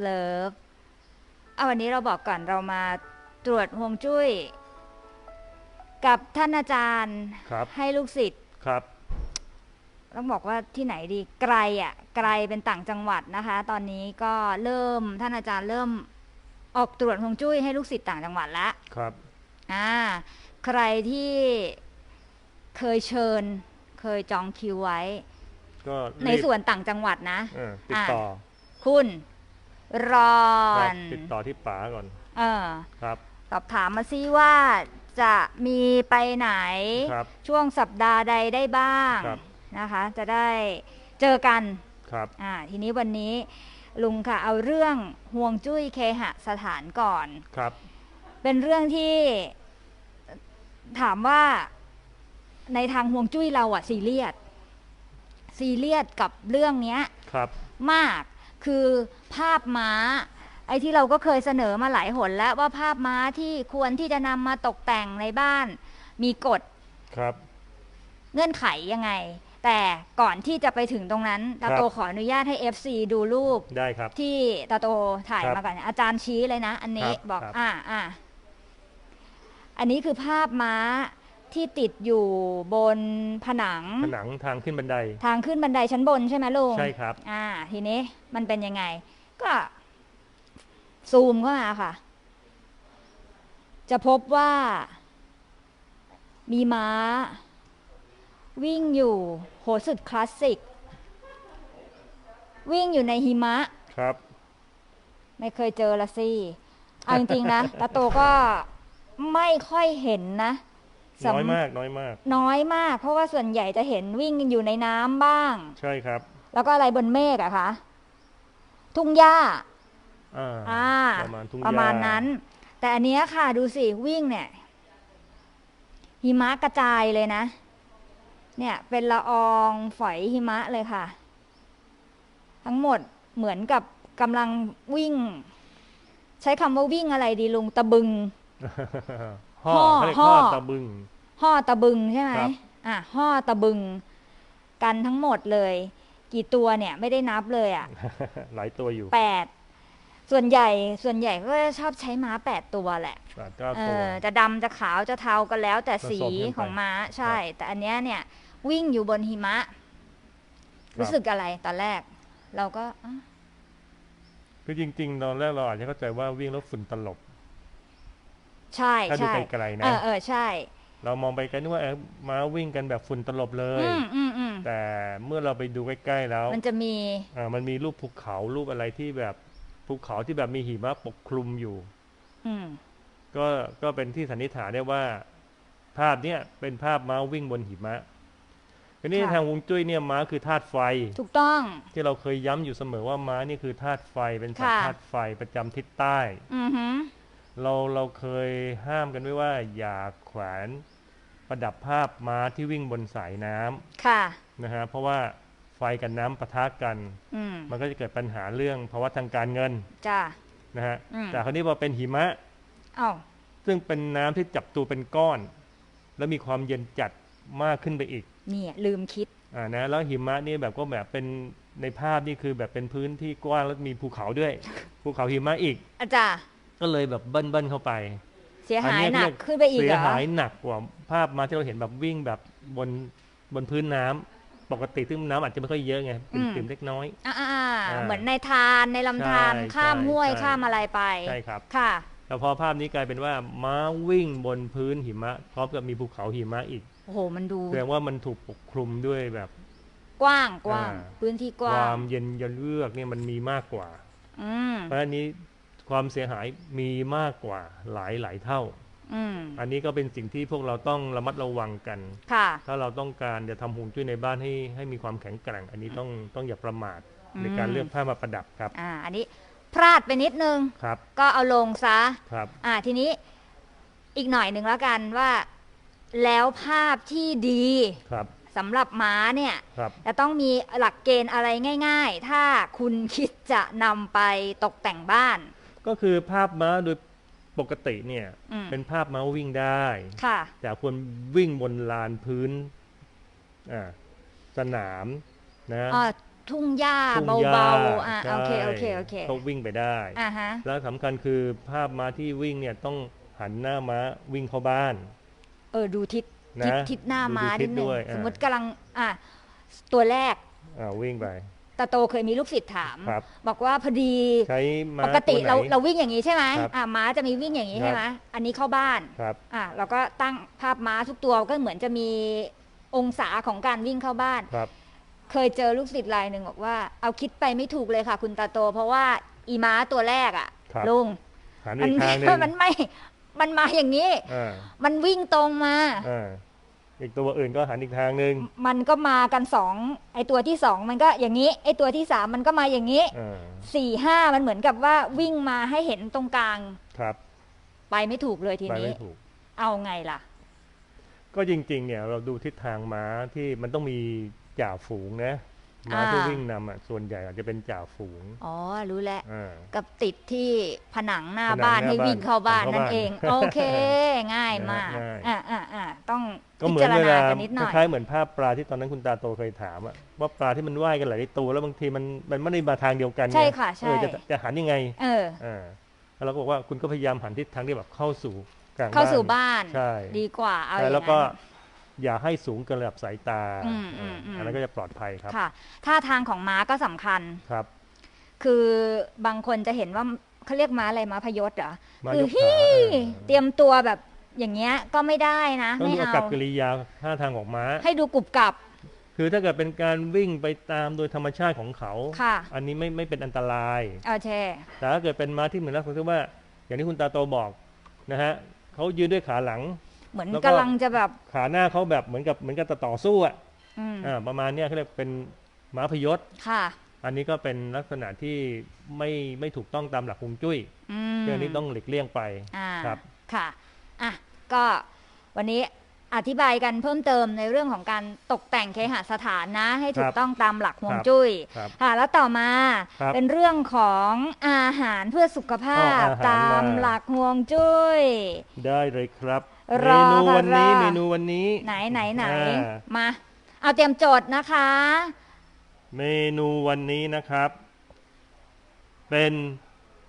เลิฟเอาวันนี้เราบอกก่อนเรามาตรวจฮวงจุ้ย กับท่านอาจารย์ครับให้ลูกศิษย์ครับต้องบอกว่าที่ไหนดีไกลอะ ไกลเป็นต่างจังหวัดนะคะ ตอนนี้ก็เริ่มท่านอาจารย์เริ่มออกตรวจฮวงจุ้ยให้ลูกศิษย์ต่างจังหวัดละครับอ่าใครที่เคยเชิญ เคยจองคิวไว้ก็ในรีบส่วนต่างจังหวัดนะเออติดต่อ คุณ รอครับนติดต่อที่ป๋าก่อนเออครับสอบถามมาซิว่าจะมีไปไหนครับช่วงสัปดาห์ใดได้บ้างครับนะคะ จะได้เจอกันครับอ่าทีนี้วันนี้ลุงค่ะ เอาเรื่องห่วงจุ้ยเคหสถานก่อนครับ เป็นเรื่องที่ถามว่าในทางห่วงจุ้ยเราอะซีเรียสซีเรียสกับเรื่องเนี้ยครับ มาก คือภาพม้า ไอ้ที่เราก็เคยเสนอมาหลายหนแล้วว่าภาพม้าที่ควรที่จะนำมาตกแต่งในบ้าน มีกฎครับเงื่อนไขยังไง แต่ก่อนที่จะไปถึงตรงนั้นตาโตครับขออนุญาตให้ FC ดูรูปได้ครับ ที่ตาโตถ่ายครับมาก่อนอาจารย์ชี้เลยนะ อันนี้ครับบอกครับ อ่าอ่าอันนี้คือภาพม้า ที่ติดอยู่บนผนัง ผนังทางขึ้นบันได ทางขึ้นบันไดชั้นบนใช่ไหมลุงใช่ครับ อ่า ทีนี้มันเป็นยังไง ก็ซูมเข้ามาค่ะ จะพบว่า มีม้า วิ่งอยู่โหสุดคลาสสิก วิ่งอยู่ในหิมะ ครับ ไม่เคยเจอละสิเอาจริงๆนะตาโตก็ไม่ค่อยเห็นนะสำ น้อยมากน้อยมาก น้อยมาก เพราะว่าส่วนใหญ่จะเห็นวิ่งอยู่ในน้ำบ้าง ใช่ครับ แล้วก็อะไรบนเมฆอะคะทุ่งหญ้าอ่าอ่าประมาณทุ่งประมาณหญ้นั้น แต่อันเนี้ยค่ะดูสิวิ่งเนี่ยหิมะกระจายเลยนะ เนี่ยเป็นละอองฝอยหิมะเลยค่ะ ทั้งหมดเหมือนกับกำลังวิ่ง ใช้คำว่าวิ่งอะไรดีลุงตะบึง ห่อห่อเขาเรียกห่อห่อตะบึงห่อตะบึงใช่ไหมครับอะห่อตะบึง กันทั้งหมดเลย กี่ตัวเนี่ยไม่ได้นับเลยอะหลายตัวอยู่แปดส่วนใหญ่ส่วนใหญ่ก็จะชอบใช้ม้าแปดตัวแหละแปดเก้าเอตัวอจะดำจะขาวจะเทาก็แล้ว แต่สีผสมกันไปของม้าใช่ครับแต่อันเนี้ยเนี่ย วิ่งอยู่บนหิมะครับรู้สึกอะไรตอนแรก เราก็อะคือจริง ๆ ตอนแรกเราอาจจะเข้าใจว่าวิ่งแล้วฝุ่นตลบ ใช่ถ้าดูใช่ไกลๆนะเออเออใช่ เรามองไปไกลนึกว่าเออม้าวิ่งกันแบบฝุ่นตลบเลย อืมอืมอืมแต่เมื่อเราไปดูใกล้ๆแล้วมันจะมีอ่ามันมีรูปภูเขารูปอะไรที่แบบภูเขาที่แบบมีหิมะปกคลุมอยู่ อืมก็ก็เป็นที่สันนิษฐานได้ว่า ภาพเนี้ยเป็นภาพม้าวิ่งบนหิมะทีนี้ทางฮวงจุ้ยเนี่ยม้าคือธาตุไฟ ถูกต้อง ที่เราเคยย้ำอยู่เสมอว่าม้านี่คือธาตุไฟเป็นสัตว์ค่ะ ธาตุไฟประจำทิศใต้ อือหือ เราเราเคยห้ามกันไว้ว่า อย่าแขวนประดับภาพม้าที่วิ่งบนสายน้ำค่ะนะฮะเพราะว่าไฟกับน้ำปะทะกันอืมมันก็จะเกิดปัญหาเรื่องภาวะทางการเงินจ้านะฮะอืมแต่คราวนี้พอเป็นหิมะเอ้าซึ่งเป็นน้ำที่จับตัวเป็นก้อน แล้วมีความเย็นจัดมากขึ้นไปอีก เนี่ยลืมคิดอ่านะแล้วหิมะนี่แบบก็แบบเป็นในภาพนี่คือแบบเป็นพื้นที่กว้างแล้วมีภูเขาด้วย ภูเขาหิมะอีกอาจารย์ ก็เลยแบบเบิ้ลเบิ้ลเข้าไป เสียหายอัหนักเรียขึ้นไปอีกเสีเหยรอหายหนักกว่าภาพมาที่เราเห็นแบบวิ่งแบบบนบนพื้นน้ำปกติซึ่งน้ำอาจจะไม่ค่อยเยอะไงปิ่มๆเล็กน้อยอ่าอ่าเหมือนในทานในลำธารใช่ข้ามใช่ห้วยใช่ข้ามอะไรไปใช่ครับค่ะแต่พอภาพนี้กลายเป็นว่าม้าวิ่งบนพื้นหิมะพร้อมกับมีภูเขาหิมะอีกโอ้โหมันดูแสดงว่ามันถูกปกคลุมด้วยแบบ กว้างกว้างอ่าพื้นที่กคว้างวามเย็นเยือกเนี่ยมันมีมากกว่าอืมเพราะฉะนั้นนี้ ความเสียหายมีมากกว่าหลายหลายเท่าอืมอันนี้ก็เป็นสิ่งที่พวกเราต้องระมัดระวังกันค่ะถ้าเราต้องการจะทำฮวงจุ้ยในบ้านให้ให้มีความแข็งแกร่ง อันนี้ต้องต้องอย่าประมาทอืมในการเลือกผ้ามาประดับครับ อ่า อันนี้พลาดไปนิดนึง ครับ ก็เอาลงซะ ครับ อ่า ทีนี้อีกหน่อยหนึ่งแล้วกันว่า แล้วภาพที่ดีครับสำหรับม้าเนี่ยครับจะต้องมีหลักเกณฑ์อะไรง่าย ๆ ถ้าคุณคิดจะนำไปตกแต่งบ้าน ก็คือภาพม้าโดยปกติเนี่ยอืมเป็นภาพม้าวิ่งได้ค่ะแต่ควรวิ่งบนลานพื้นอ่าสนามนะอ่าทุ่งหญ้าทุ่งเบาหญ้ๆอะใช่โอเคโอเคโอเคก็วิ่งไปได้อ่าฮะแล้วสำคัญคือภาพม้าที่วิ่งเนี่ยต้องหันหน้าม้าวิ่งเข้าบ้าน เออดูทิศนะทิศทิศหน้าดูม้าทินิศดนึงด้วยสมมติอ่ากำลังอะตัวแรกอ่าวิ่งไป ตาโตเคยมีลูกศิษย์ถามครับบอกว่าพอดีใช้ม้าปกติวไหนเราเราวิ่งอย่างนี้ใช่ไหมครับอะม้าจะมีวิ่งอย่างนี้ครับใช่ไหมอันนี้เข้าบ้านครับอะเราก็ตั้งภาพม้าทุกตัวก็เหมือนจะมีองศาของการวิ่งเข้าบ้าน ครับ เคยเจอลูกศิษย์รายหนึ่งบอกว่าเอาคิดไปไม่ถูกเลยค่ะ คุณตาโต เพราะว่าอีม้าตัวแรกอะครับ ลุงหันไปมันอีกทางหนึงมันไม่มันมาอย่างนี้ อ่ามันวิ่งตรงมา อ่า อีกตัวอื่นก็หันอีกทางหนึ่งมันก็มากันสองไอตัวที่สองมันก็อย่างนี้ ไอตัวที่สามมันก็มาอย่างนี้อ่าสี่ห้ามันเหมือนกับว่าวิ่งมาให้เห็นตรงกลางครับ ไปไม่ถูกเลยทีไปนี้ไม่ถูกเอาไงล่ะ ก็จริงๆเนี่ยเราดูทิศทางม้าที่มันต้องมีจ่าฝูงนะ ม้าอ่าที่วิ่งนำอะส่วนใหญ่อาจจะเป็นจ่าฝูง อ๋อ รู้แล้วอ่ากับติดที่ผนังหน้าผนังบ้านหน้าให้วิ่งเข้าบ้านบ้านนั่นเอง โอเค ง่ายมากง่ายอ่าอ่าอ่าต้องก็พิเหมือจานรเวณาลากันนิดหน่อยคล้ายๆเหมือนภาพปลาที่ตอนนั้นคุณตาโตเคยถามอะว่าปลาที่มันว่ายกันหลายตัวแล้วบางทีมันมันไม่ได้มาทางเดียวกันใช่ไงค่ะใช่เออจะจะหันยังไง เอออ่าแล้วเราก็บอกว่าคุณก็พยายามหันทิศทางที่แบบเข้าสู่กลางเข้าสู่บ้านบ้านใช่ดีกว่าเอาอใช่ย่างแล้วก็นั้น อย่าให้สูงเกินระดับสายตาอืมอืมอืมอันนั้นก็จะปลอดภัยครับค่ะท่าทางของม้าก็สำคัญครับ คือบางคนจะเห็นว่าเขาเรียกม้าอะไรม้าพยศเหรอมาคืยอกขาฮี่เออเตรียมตัวแบบอย่างเงี้ยก็ไม่ได้นะต้องไม่ดูอาเอากับกิริยาท่าทางของม้า ให้ดูกรุบกรับคือถ้าเกิดเป็นการวิ่งไปตามโดยธรรมชาติของเขาค่ะอันนี้ไม่ไม่เป็นอันตรายเอาแช่แต่ถ้าเกิดเป็นม้าที่เหมือนลักษณะที่ว่า อย่างที่คุณตาโตบอกนะฮะเขายืนด้วยขาหลัง เหมือนแล้วก็ กำลังจะแบบขาหน้าเขาแบบเหมือนกับเหมือนกับต่อสู้อะอืมอ่าประมาณเนี้ยเขาเรียกเป็นม้าพยศ ค่ะ อันนี้ก็เป็นลักษณะที่ไม่ไม่ถูกต้องตามหลักฮวงจุ้ยอืมเรื่องนี้ต้องหลีกเลี่ยงไป อ่าครับ ค่ะอะ ก็วันนี้อธิบายกันเพิ่มเติมในเรื่องของการตกแต่งเคหสถานนะ ให้ถูคกรับต้องตามหลักฮวงครับจุ้ย ครับ ค่ะแล้วต่อมาครับเป็นเรื่องของอาหารเพื่อสุขภาพเอาอาหารตามมา หลักฮวงจุ้ย ได้เลยครับ รเมอนูค่ะวันนี้รอเมนูวันนี้ ไหนไหนไหนอ่า มา เอาเตรียมโจทย์นะคะ เมนูวันนี้นะครับ เป็น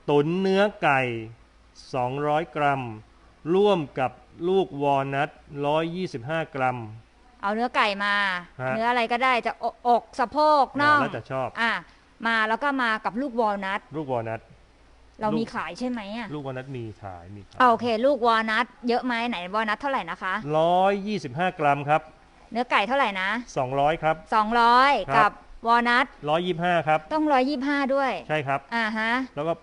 ตุ๋นเนื้อไก่ 200 กรัม ร่วมกับลูกวอลนัท125 กรัม เอาเนื้อไก่มา ฮะ เนื้ออะไรก็ได้จะอกอกสะโพกน่อ่าองแล้วแต่ชอบ อะมาแล้วก็มากับลูกวอลนัทลูกวอลนัท เราลูกมีขายใช่ไหมอะลูกวอลนัทมีขายมีขายเอาโอเค ลูกวอลนัทเยอะไหมไหนวอลนัทเท่าไหร่นะคะ125กรัมครับ เนื้อไก่เท่าไหร่นะ200ครับ200ครักับบวอลนัท125ครับ ต้อง125ด้วย ใช่ครับ อ่าฮะ แล้วก็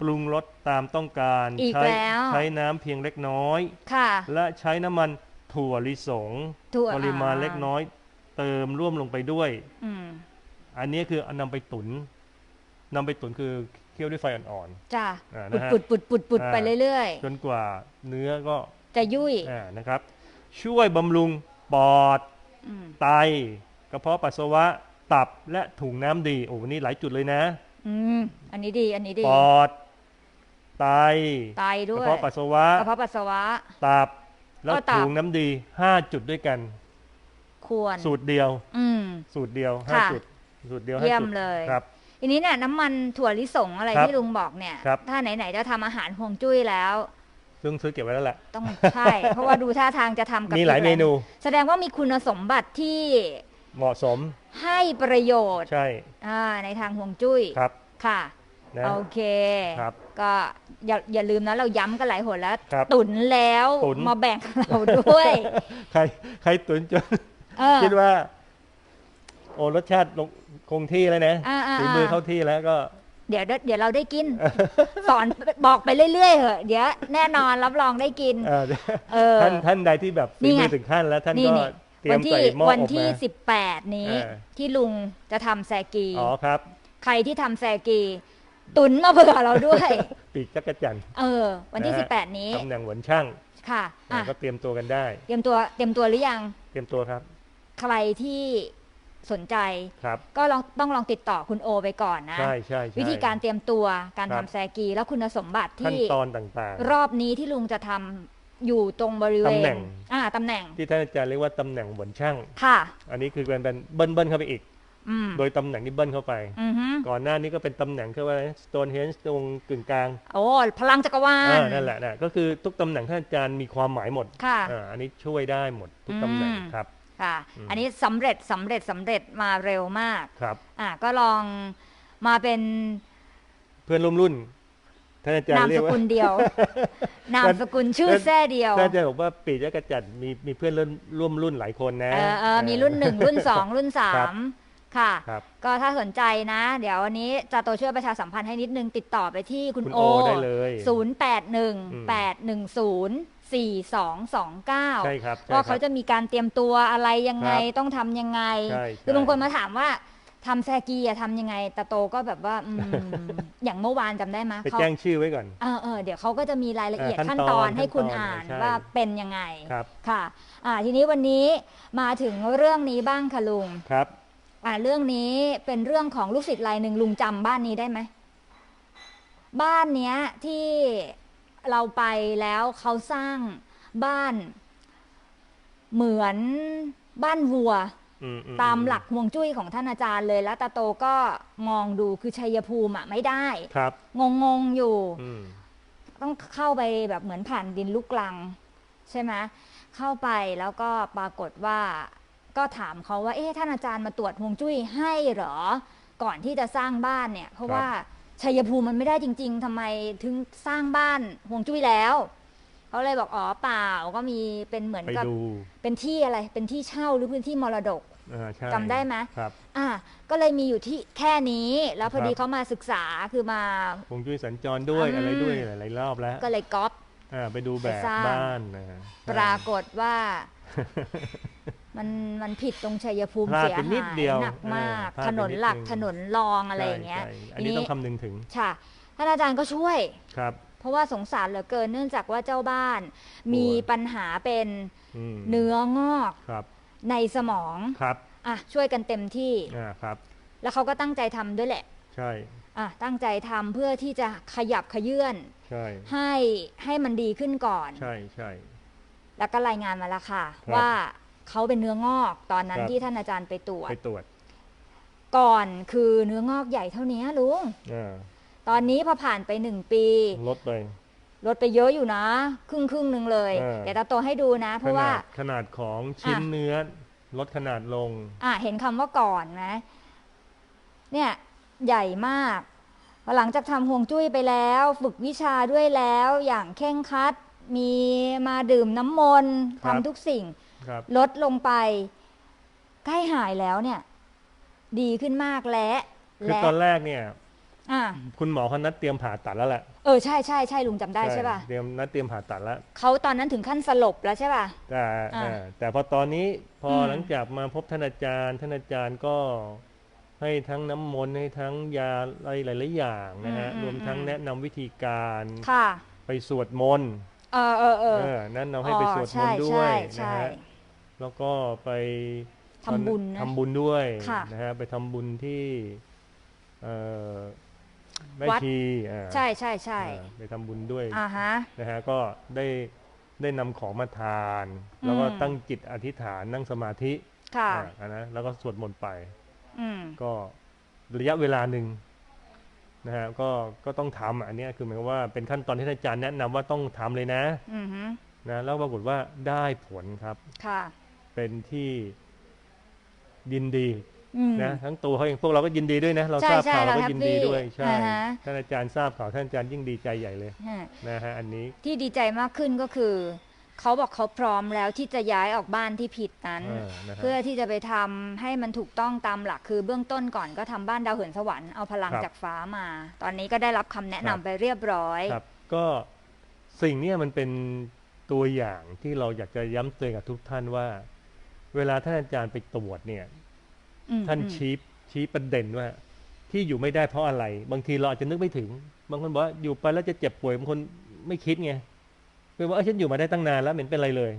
ปรุงรสตามต้องการอีกใช้แล้วใช้น้ำเพียงเล็กน้อย ค่ะ และใช้น้ำมันถั่วลิสงถั่วปริมาณอ่าเล็กน้อย เติมร่วมลงไปด้วยอืมอันนี้คือเอานำไปตุนนำไปตุนคือเคี่ยวด้วยไฟอ่อนจ้าอ่าปุดนะฮะ ปุดปุดปุดปุดอ่าไปเรื่อยๆจนกว่าเนื้อก็ๆ จะยุ่ยอ่านะครับ ช่วยบำรุงปอด อืมไต กระเพาะปัสสาวะ ตับและถุงน้ำดี โอ้วันนี้หลายจุดเลยนะ อืมอันนี้ดีอันนี้ดีปอด ไต ไตกด้ระวยเพาะปัสสาวะ กระเพาะปัสสาวะ ตับ แล้วก็ตับ ถุงน้ำดี 5 จุดด้วยกัน ควรสูตรเดียว อืม สูตรเดียวค่ะ5จุด สูตรเดียวห้าเยี่ยมจุดเลย ครับ ทีนี้เนี่ยน้ำมันถั่วลิสงอะไรครับที่ลุงบอกเนี่ย ครับ ถ้าไหนๆจะทำอาหารฮวงจุ้ยแล้ว ซึ่งซื้อเก็บไว้แล้วแหละ ต้องใช่ เพราะว่าดูท่าทางจะทำกับมีหลายอีกเมนูแสดงว่ามีคุณสมบัติที่เหมาะสมให้ประโยชน์ใช่อ่าในทางฮวงจุ้ยครับค่ะ นะ โอเค ครับก็อย่าอย่าลืมนะเราย้ำกันหลายหนแล้ว ครับตุนแล้วตุ๋น มาแบ่งเราด้วย ใครใครตุนจน เออ คิดว่า โอ้รสชาติลง คงที่แล้วนะอ่าๆๆ ฝีมือเข้าที่แล้วก็ เดี๋ยวเดี๋ยวเราได้กิน สอนบอกไปเรื่อยๆเหอะเดี๋ยวแน่นอนรับรองได้กิน เอ่อเออ ท่านท่านใดที่แบบนี่ฝีไงมือถึงขั้นแล้วท่านนี่ก็นี่เตรียวัมนที่ใส่หม้อวันอบที่ มาสิบแปดนี้ เออ ที่ลุงจะทำแซกี อ๋อครับ ใครที่ทำแซกี ตุนมาเผื่อเราด้วย ปีกจักรจันทร์เออ วันที่นะฮะสิบแปดนี้ตำแหน่งหวนช่างค่ะอะก็เตรียมตัวกันได้ เตรียมตัวเตรียมตัวหรือยัง เตรียมตัวครับ ใครที่ สนใจ ครับก็ลองต้องลองติดต่อคุณโอไปก่อนนะ ใช่ใช่ใช่ วิธีการเตรียมตัวการครัทำบ แซกี แล้วคุณสมบัติขั้นที่ตอนต่าง รอบนี้ที่ลุงจะทำอยู่ตรงบริเวตำแหน่ณง อ่าตำแหน่งๆ ที่ท่านอาจารย์เรียกว่าตำแหน่งหวนช่าง ค่ะ อันนี้คือเป็นเป็นเบิ้ลเบิ้ลเข้าไปอีก อืมโดยตำแหน่งที่เบิ้ลเข้าไป อือฮึก่อนหน้านี้ก็เป็นตำแหน่งคือว่าสโตนเฮนจ์ตรงกึ่งกลางโอ้พลังจักรวาอ่าลนั่นแหละนะก็คือทุกตำแหน่งท่านอาจารย์มีความหมายหมดค่ะ อ่าอันนี้ช่วยได้หมดทุกตำแหน่งอืม ครับ ค่ะอืมอันนี้สำเร็จสำเร็จสำเร็จมาเร็วมากครับ อะก็ลองมาเป็นเพื่อนร่วมรุ่นท่านอาจารนามย์เรียสกว่ากุลเดียว นามสกุลชื่อแท้เดียวท่านอาจารย์บอกว่าปีจักรจันทร์มีมีเพื่อนร่วมร่วมรุ่นหลายคนนะเออเออมีรุ่นหนึ่งรุ่นสองรุ่นสาครับมค่ะครับก็ถ้าสนใจนะ เดี๋ยววันนี้จะโตช่วยประชาสัมพันธ์ให้นิดนึงติดต่อไปที่คุณคุณโอโอได้เลย 0 8 1 8 1 0 4 2 2 9 ใช่ครับใช่ว่าคเขารับจะมีการเตรียมตัวอะไรยังไงครับต้องทำยังไงใช่คือบางใช่คนมาถามว่าทำแซกีอะทำยังไงตาโตก็แบบว่าอืมอย่างเมื่อวานจำได้ไหมไปเขาแจ้งชื่อไว้ก่อนเออเออเดี๋ยวเขาก็จะมีรายละเอียดเออขั้ขั้นนตตออนนให้คุณขั้นตอนอ่านใช่ว่าเป็นยังไงครับค่ะอ่าทีนี้วันนี้มาถึงเรื่องนี้บ้างค่ะลุงครับอ่าเรื่องนี้เป็นเรื่องของลูกศิษย์รายหนึ่งลุงจำบ้านนี้ได้ไหมบ้านเนี้ยที่ เราไปแล้วเขาสร้างบ้านเหมือนบ้านวัวอือืตามหลักฮวงจุ้ยของท่านอาจารย์เลยแล้วตาโตก็มองดูคือชัยภูมิอะไม่ได้ครับงงงๆอยู่อืมต้องเข้าไปแบบเหมือนผ่านดินลูกกลัง ใช่ไหมเข้าไปแล้วก็ปรากฏว่า ก็ถามเขาว่า เอ๊ะท่านอาจารย์มาตรวจฮวงจุ้ยให้เหรอ ก่อนที่จะสร้างบ้านเนี่ย เพราะว่า ชัยภูมิมันไม่ได้จริง ๆทำไมถึงสร้างบ้านฮวงจุ้ยแล้วเขาเลยบอกอ๋อเปล่าก็มีเป็นเหมือนไปกับดูเป็นที่อะไร เป็นที่เช่าหรือพื้นที่มรดกอ่าใช่จำได้ไหมครับอะก็เลยมีอยู่ที่แค่นี้ แล้วพอดีครับเขามาศึกษาคือมาคงจุ้ยสัญจรด้วยอืมอะไรด้วยหลายๆรอบแล้ว ก็เลยก๊อปอ่าไปดูแบบไปสร้างบ้านนะฮะปรากฏว่า มันมันผิดตรงชัยภูมิพลาดเสียไปนิดหายเดียวหนักมาก เออพลาดถไปนนนิดหลักนึง ถนนรองอะไรอย่างเงี้ยใช่ใช่อันนี้ต้องคำนึงถึงค่ะท่านอาจารย์ก็ช่วย ครับ เพราะว่าสงสารเหลือเกินเนื่องจากว่าเจ้าบ้าน มีปัญหาเป็นอืมเนื้องอกครับในสมองครับอะช่วยกันเต็มที่ อ่าครับ แล้วเขาก็ตั้งใจทำด้วยแหละใช่อะตั้งใจทำเพื่อที่จะขยับขยื่นใช่ให้ให้มันดีขึ้นก่อน ใช่ใช่ แล้วก็รายงานมาแล้วค่ะ ครับ ว่า เขาเป็นเนื้องอกตอนนั้นครับ ที่ท่านอาจารย์ไปตรวจ ไปตรวจก่อนคือเนื้องอกใหญ่เท่านี้ลุง อ่าตอนนี้พอผ่านไปหนึ่งปี ลดไป ลดไปเยอะอยู่นะ ครึ่งครึ่งหนึ่งเลย เออ เดี๋ยวตาโตให้ดูนะ เพขราะว่า นาดขนาดของชิ้นอะ เนื้อลดขนาดลง อะเห็นคำว่าก่อนนะ เนี่ยใหญ่มากพอหลังจากทำห่วงจุ้ยไปแล้ว ฝึกวิชาด้วยแล้ว อย่างเข่งครัด มีมาดื่มน้ำมนต์ครับ ทำทุกสิ่งครับ ลดลงไปใกล้หายแล้วเนี่ย ดีขึ้นมากและคือและตอนแรกเนี่ยอะคุณหมอเขานัดเตรียมผ่าตัดแล้วแหละเออใช่ใช่ใช่ลุงจำได้ใช่ป่ะเตรียมนัดเตรียมผ่าตัดแล้วเขาตอนนั้นถึงขั้นสลบแล้วใช่ป่ะแต่อ่าอ่าแต่พอตอนนี้พออมหลังจากมาพบท่านอาจารย์ ท่านอาจารย์ก็ให้ทั้งน้ำมนต์ให้ทั้งยาอะไรหลาย ๆ อย่างนะฮะอืมรวมทั้งอืมแนะนำวิธีการค่ะไปสวดมนต์เออเออเออเออแนะนำให้ไปอ๋อสวดมใช่นต์ด้วยใช่นะใช่ฮะ แล้วก็ไปทำบุญนะทำบุญด้วยค่ะนะฮะไปทำบุญที่เอ่อแม่วัดชีอ่าใช่ใช่ใช่อ่าไปทำบุญด้วยอ่าฮะนะฮะก็ได้ได้นำของมาทาน แล้วก็อืมตั้งจิตอธิษฐานนั่งสมาธิค่ะอ่านะแล้วก็สวดมนต์ไปอืมก็ระยะเวลาหนึ่งนะฮะก็ก็ต้องทำอะอันเนี้ยคือหมายความว่าเป็นขั้นตอนที่ท่านอาจารย์แนะนำว่าต้องทำเลยนะอือฮึนะแล้วปรากฏว่าได้ผลครับค่ะ เป็นที่ยินดีอืมนะทั้งตัวเขาเองพวกเราก็ยินดีด้วยนะ เราใช่ทราบใช่ข่าวเราเราก็ยินดีแฮปปี้ด้วยใช่อ่าฮะท่านอาจารย์ทราบข่าวท่านอาจารย์ยิ่งดีใจใหญ่เลยฮะนะฮะอันนี้ที่ดีใจมากขึ้นก็คือเขาบอกเขาพร้อมแล้วที่จะย้ายออกบ้านที่ผิดนั้นเออนะฮะเพื่อที่จะไปทำให้มันถูกต้องตามหลักคือเบื้องต้นก่อนก็ทำบ้านดาวเหินสวรรค์เอาพลังครับจากฟ้ามา ตอนนี้ก็ได้รับคำแนะนำครับไปเรียบร้อยครับก็สิ่งเนี้ยมันเป็นตัวอย่างที่เราอยากจะย้ำเตือนกับทุกท่านว่า เวลาท่านอาจารย์ไปตรวจเนี่ยอืมท่านอืมชี้ชี้ประเด็นว่า ที่อยู่ไม่ได้เพราะอะไร บางทีเราอาจจะนึกไม่ถึง บางคนบอกว่าอยู่ไปแล้วจะเจ็บป่วยบางคนไม่คิดไงเป็นว่าเอ้ยฉันอยู่มาได้ตั้งนานแล้วไม่เห็นเป็นไรเลย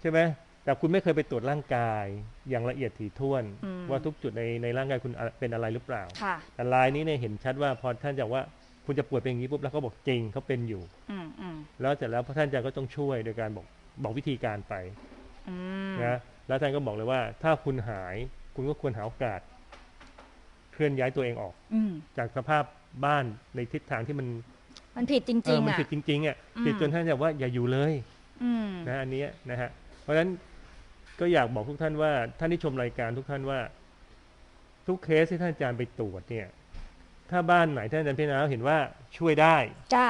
ใช่ไหมแต่คุณไม่เคยไปตรวจร่างกายอย่างละเอียดถี่ถ้วนอืมว่าทุกจุดในในร่างกายคุณเป็นอะไรหรือเปล่าค่ะแต่ลายนี้เนี่ยเห็นชัดว่าพอท่านจะว่าคุณจะป่วยเป็นอย่างนี้ปุ๊บแล้วเขาบอกจริงเขาเป็นอยู่อืมอืมแล้วเสร็จแล้วพระท่านอาจารย์ก็ต้องช่วยโดยการบอกบอกวิธีการไปอืมนะ แล้วท่านก็บอกเลยว่า ถ้าคุณหายคุณก็ควรหาโอกาสลื่อนย้ายตัวเองออกอืมจากสภาพบ้านในทิศทางที่มัน มันผิดจเอริองๆมันอะผิดจริงๆอะอืมผิดจนท่านจะว่าอย่าอยู่เลยอืมนะอันเนี้ยนะฮะ เพราะฉะนั้นก็อยากบอกทุกท่านว่าท่านที่ชมรายการทุกท่านว่า ทุกเคสที่ท่านอาจารย์ไปตรวจเนี่ย ถ้าบ้านไหนท่านอาจารย์พิจารณาแล้วเห็นว่าช่วยได้จ้า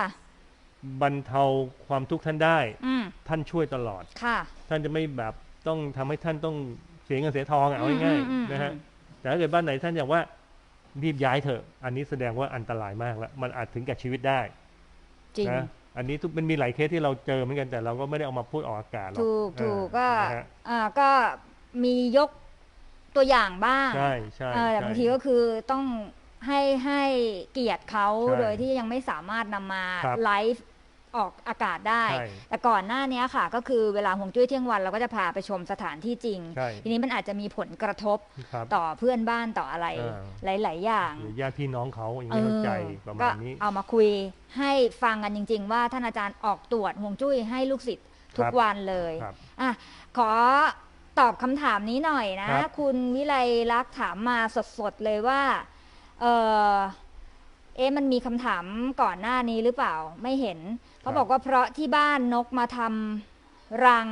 บรรเทาความทุกข์ท่านได้อืมท่านช่วยตลอดค่ะ ท่านจะไม่แบบ ต้องทำให้ท่านต้องเสียเงินเสียทองอะเอาง่ายอืมอืมๆนะฮะอืมแต่ถ้าเกิดบ้านไหนท่านอยากว่ารีบย้ายเถอะ อันนี้แสดงว่าอันตรายมากแล้ว มันอาจถึงกับชีวิตได้จริงนะอันนี้ทุกมันมีหลายเคสที่เราเจอเหมือนกันแต่เราก็ไม่ได้เอามาพูดออกอากาศหรอกถูกถูกก็นะฮะอ่าก็มียกตัวอย่างบ้างใช่ใช่เออแต่ใช่บางทีก็คือต้องให้ให้เกียรติเขาใช่โดยที่ยังไม่สามารถนำมาครับไลฟ์ ออกอากาศได้ ใช่แต่ก่อนหน้านี้ค่ะ ก็คือเวลาหงจุ้ยเที่ยงวันเราก็จะพาไปชมสถานที่จริง ใช่ ทีนี้มันอาจจะมีผลกระทบครับ ต่อเพื่อนบ้านต่ออะไรอ่ หลาย ๆ อย่าง หรือญาติพี่น้องเขาอย่างนี้เข้าใจประก็มาณนี้เอามาคุยให้ฟังกันจริง ๆ ว่าท่านอาจารย์ออกตรวจห่วงจุ้ยให้ลูกศิษย์ทุกวันเลยครับอะขอตอบคำถามนี้หน่อยนะ ครับ คุณวิไลลักษณ์ถามมาสดๆเลยว่าเออ เอ๊ะมันมีคำถามก่อนหน้านี้หรือเปล่าไม่เห็นเขาบอกว่าเพราะที่บ้านนกมาทำรัง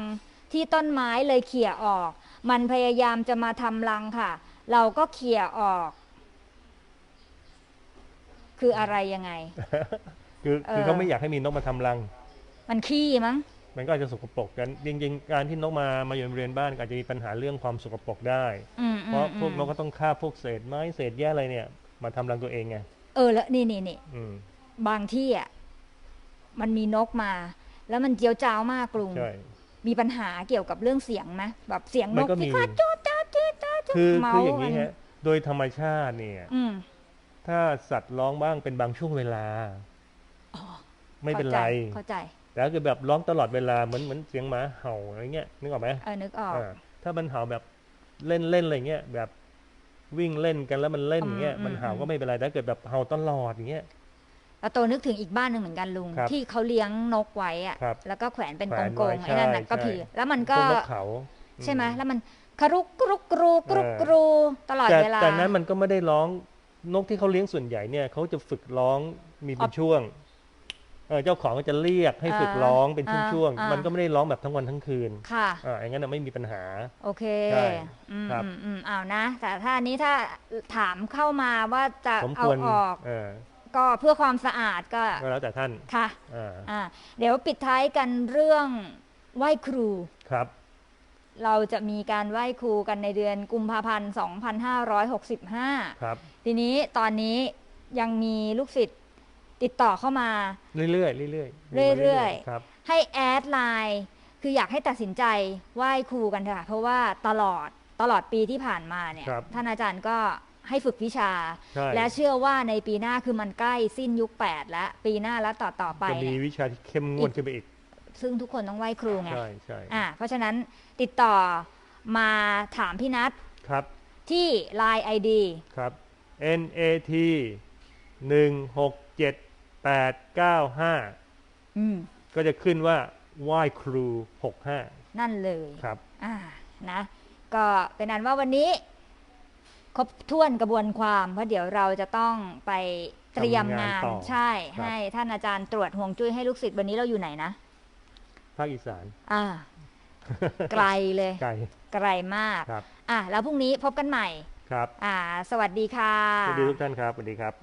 ที่ต้นไม้เลยเขี่ยออก มันพยายามจะมาทำรังค่ะ เราก็เขี่ยออก คืออะไรยังไง คือคือเออเขาไม่อยากให้มีนกมาทำรัง มันขี้มั้ง มันก็อาจจะสกปรกกันจริงๆการที่นกมามาอยู่ในบริเวณบ้านก็อาจจะมีปัญหาเรื่องความสกปรกได้ อืมเพราะอืมพวกอืมนกก็ต้องฆ่าพวกเศษไม้เศษแย่อะไรเนี่ย มาทำรังตัวเองไง เออแล้วนี่นี่นี่อืมบางที่อะมันมีนกมา แล้วมันเจียวจ้าวมากกรุงใช่มีปัญหาเกี่ยวกับเรื่องเสียงไหมแบบเสียงนมันกก็ที่มีคาจูจ้าจีจ้าจูคือเมาคืออย่างนี้กัฮะโดยธรรมชาติเนี่ยอืมถ้าสัตว์ร้องบ้างเป็นบางช่วงเวลาอ๋อไม่เป็นไรเข้าใจแต่ถ้าเกิดแบบร้องตลอดเวลาเหมือนเหมือนเสียงหมาเห่าอะไรเงี้ยนึกออกไหมเข้าใจเออนึกออกอ่าถ้ามันเห่าแบบเล่นเล่นอะไรเงี้ยแบบ วิ่งเล่นกันแล้วมันเล่นอย่างเงี้ยอืมมันเห่าอืมก็ไม่เป็นไรแต่ถ้าเกิดแบบเห่าตลอดอย่างเงี้ยแล้วโตนึกถึงอีกบ้านหนึ่งเหมือนกันลุงครับที่เขาเลี้ยงนกไว้อะครับแล้วก็แขวนเป็นแขกวนงไว้ๆไอ้นั่นน่ะใช่ก็ใช่ผีแล้วมันพก็วกนกเขาใช่ไหมอืแล้วมันคารุกกรุกกรูกรุกกรูตลอดแต่เวลาแต่นั้นมันก็ไม่ได้ร้องนกที่เขาเลี้ยงส่วนใหญ่เนี่ยเขาจะฝึกร้องมีเป็นช่วง เออเจ้าของก็จะเรียกให้ฝึกร้องเป็นช่วงอ่าๆมันก็ไม่ได้ร้องแบบทั้งวันทั้งคืน ค่ะอ่าอย่างนั้นนะไม่มีปัญหา โอเคใช่อืมครับอืมอืมเอานะ แต่ถ้าอันนี้ถ้าถามเข้ามาว่าจะสมเอาควรออกเออก็เพื่อความสะอาดก็ก็แล้วแต่ท่าน ค่ะอ่าอ่าเดี๋ยวปิดท้ายกันเรื่องไหว้ครู ครับ เราจะมีการไหว้ครูกันในเดือนกุมภาพันธ์ 2565 ครับ ทีนี้ตอนนี้ยังมีลูกศิษย์ ติดต่อเข้ามา เรื่อยๆเรื่อยๆเรื่อยๆครับให้แอดไลน์คืออยากให้ตัดสินใจไหว้ครูกันเถอะค่ะ เพราะว่าตลอดตลอดปีที่ผ่านมาเนี่ยครับท่านอาจารย์ก็ให้ฝึกวิชาใช่และเชื่อว่าในปีหน้าคือมันใกล้สิ้นยุค 8 แล้วปีหน้าแล้วต่อต่อไปจะมีเนี่ยวิชาที่เข้มงวดขึ้นไปอีก ซึ่งทุกคนต้องไหว้ครูไงใช่ใช่อ่าเพราะฉะนั้นติดต่อมาถามพี่นัทครับ ที่ Line ID ครับ N A T หนึ่งหกเจ็ด แปดเก้าห้าอืมก็จะขึ้นว่าไหว้ครูหกห้านั่นเลยครับอ่านะ ก็เป็นนั้นว่าวันนี้ ครบถ้วนกระบวนความ เพราะเดี๋ยวเราจะต้องไปเตรียมงานทำงานต่อใช่ครับให้ท่านอาจารย์ตรวจห่วงจุ้ยให้ลูกศิษย์วันนี้เราอยู่ไหนนะภาคอีสาน อ่า ไกลเลย ไก่ไกลมากครับอะแล้วพรุ่งนี้พบกันใหม่ครับ อ่า สวัสดีค่ะ สวัสดีทุกท่านครับ สวัสดีครับ